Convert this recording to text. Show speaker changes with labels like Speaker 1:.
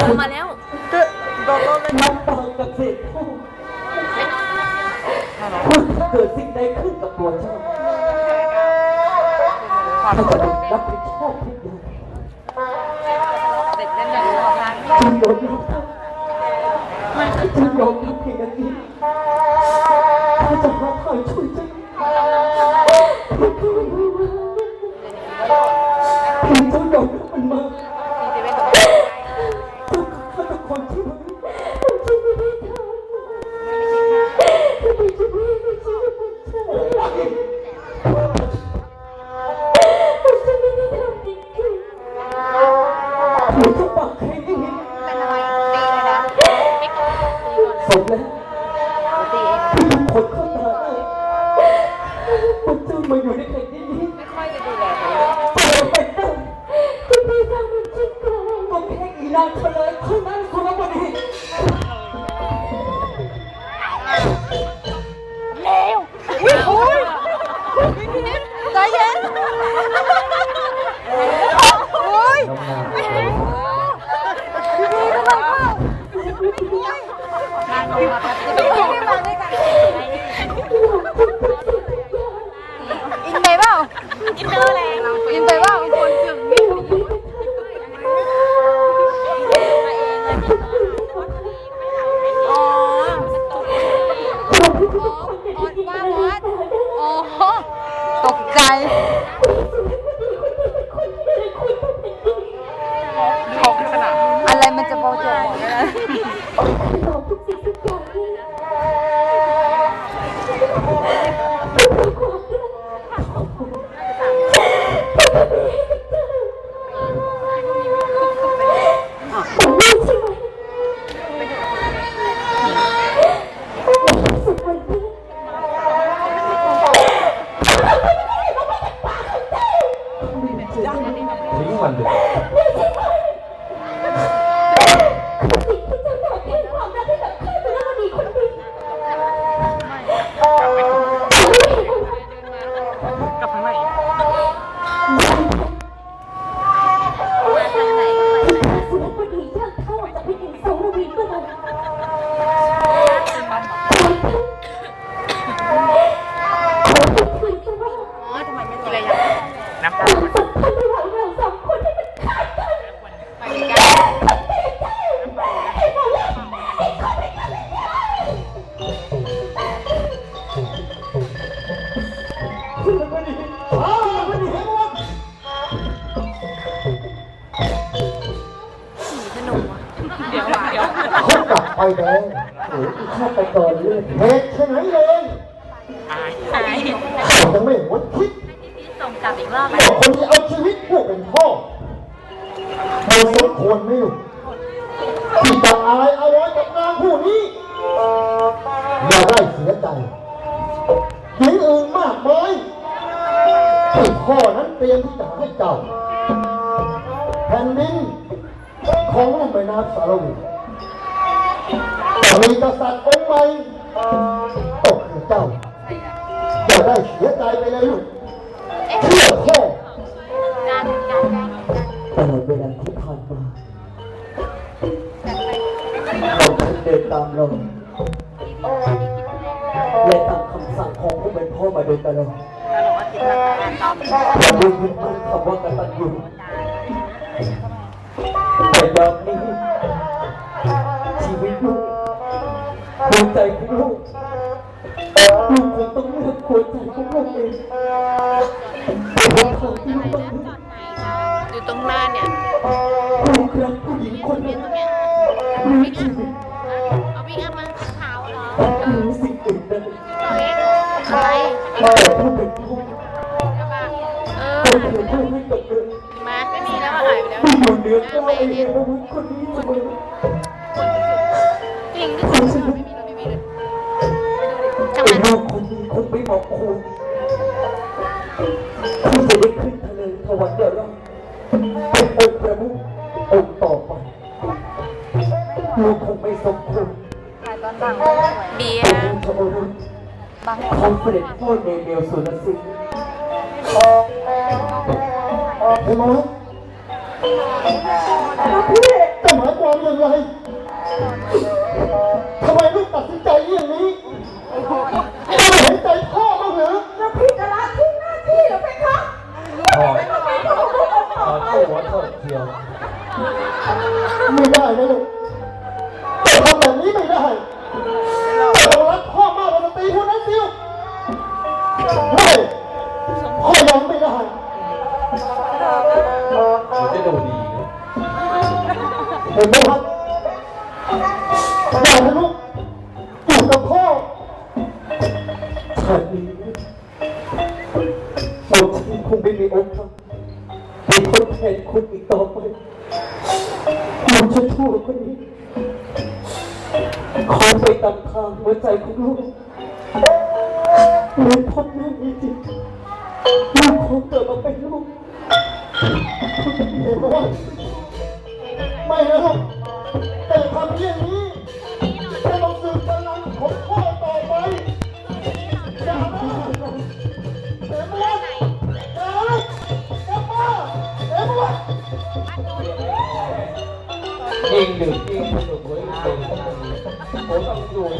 Speaker 1: ลงมาแล้ว
Speaker 2: โดนรถเลย
Speaker 3: น้ำตากับเศษพ่อคุณเกิดสิ่งใดขึ้นกับตัวเจ้า
Speaker 2: ขอ
Speaker 3: ถ้าจะรับผิดชอบทุกอย่าง
Speaker 2: เด็กเล่นอย่างนี้ของทาง
Speaker 3: จึงยอมรับจึงยอมรับเพียงอย่างนี้ถ้าจะหาทางช่วยเจ้าเพียงเจ้ายอมรับมันมา คน
Speaker 2: เข้า
Speaker 3: ตาได้ว่าเจ้ามาอยู่ในแผ่นดินนี้
Speaker 2: ไม่ค่อยจะดูแลเลย
Speaker 3: เจ้าเป็นได้ที่พี่ทำมันจริงกันก็แค่อีนางทะเลเท่านั้นคุณรับวันนี้
Speaker 2: ใจเย็นโอ้ย
Speaker 3: น้องนาง
Speaker 2: พี่พีทำไมวะนางลงมาพี่พีมาด้วยกัน อินไปเปล่า
Speaker 1: อินเตอร์แรง
Speaker 2: อินไปเปล่าคนถึงนี่อ๋อว่าบอสอ๋อตกใจ ทิ้
Speaker 1: ไป
Speaker 4: แล้วหรือที่ฆาตกรเลือดเหตุชะไหนเลย
Speaker 1: หายหาย
Speaker 4: เขายังไม่หมดคิด
Speaker 1: ส่งกลับอีกรอบไหม
Speaker 4: ว่าคนที่เอาชีวิตผู้เป็นพ่อมันสมควรไหมลูกที่จะอายเอาไว้กับนางผู้นี้อย่าได้เสียใจหญิงอื่นมากมายที่พ่อนั้นเตรียมที่จะให้เจ้าแผ่นดินของลุ่มแม่น้ำสารวิจะ มีกษัตริย์องค์ใหม่ตกคือเจ้าอย่าได้เสียใจไปเลยลูกเชื่อพ่อ
Speaker 3: ตลอดเวลาที่ผ่านมาเราฉันเดินตามเราและตามคำสั่งของผู้เป็นพ่อมาโดยตลอดเราดูยึดมั่นคำว่ากตัญญูแต่ยามนี้ ใจของลูกลูกคงต้องเลือกหัวใจของลูกเองเป็นทางที่ลูกต้องเลือก
Speaker 1: อยู่ตรงหน้าเนี่ย
Speaker 3: ลูกรักผู้หญิงคนหนึ่งลูกชีวิต
Speaker 1: เอาวิ่งเอามาขาวเหรอ
Speaker 3: รู้สิ่งอื่นใด
Speaker 1: อะไร
Speaker 3: แต่ผู้เป็นพ่อ
Speaker 1: เอ
Speaker 3: ต้
Speaker 1: อ
Speaker 3: องเผื่อผู้ให้กับเด็ก
Speaker 1: มาไม่มีแล้วหายไปแล้ว
Speaker 3: ที่อยู่เหนือกล้าไอ้เรื่องนั้นคนนี้ เป็นองค์ประมุของต่อไปลูกคงไม่สมควร
Speaker 2: อง
Speaker 1: เบียร์
Speaker 3: พอร
Speaker 2: บัง
Speaker 3: ของเสด็จพ่อเนเมลสุรสิงห์
Speaker 4: คุณรู้พี่จะหมายความอย่างไรทำไมลูกตัด
Speaker 3: สิน
Speaker 4: ใจอย่า
Speaker 3: งนี้ พ่อคนนี้ขอไปตามทางหัวใจของลูกลูกพบอแม่มีจิงลูกขอเกิดมาเป็นลูก
Speaker 4: ไม่นะกแต่ทำเรื่องนี้
Speaker 3: yên được yên được với cô tâm rồi